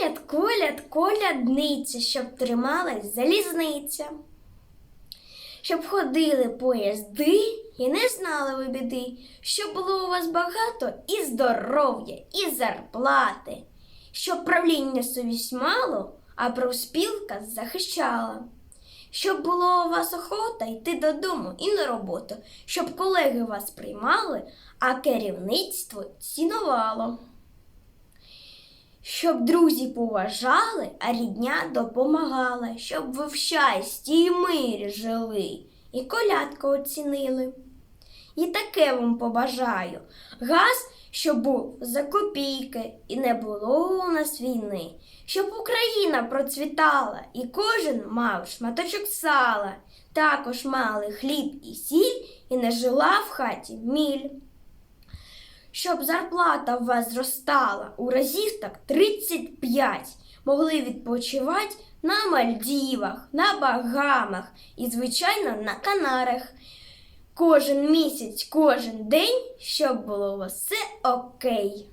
Коляд, коляд, колядниця, щоб трималась залізниця. Щоб ходили поїзди і не знали ви біди, щоб було у вас багато і здоров'я, і зарплати, щоб правління совість мало, а профспілка захищала. Щоб було у вас охота йти додому і на роботу, щоб колеги вас приймали, а керівництво цінувало. Щоб друзі поважали, а рідня допомагала, щоб ви в щасті і мирі жили, і колядку оцінили. І таке вам побажаю газ, щоб був за копійки, і не було у нас війни, щоб Україна процвітала, і кожен мав шматочок сала, також мали хліб і сіль, і не жила в хаті міль. Щоб зарплата у вас зростала у разів так 35, могли відпочивати на Мальдівах, на Багамах і, звичайно, на Канарах. Кожен місяць, кожен день, щоб було все окей.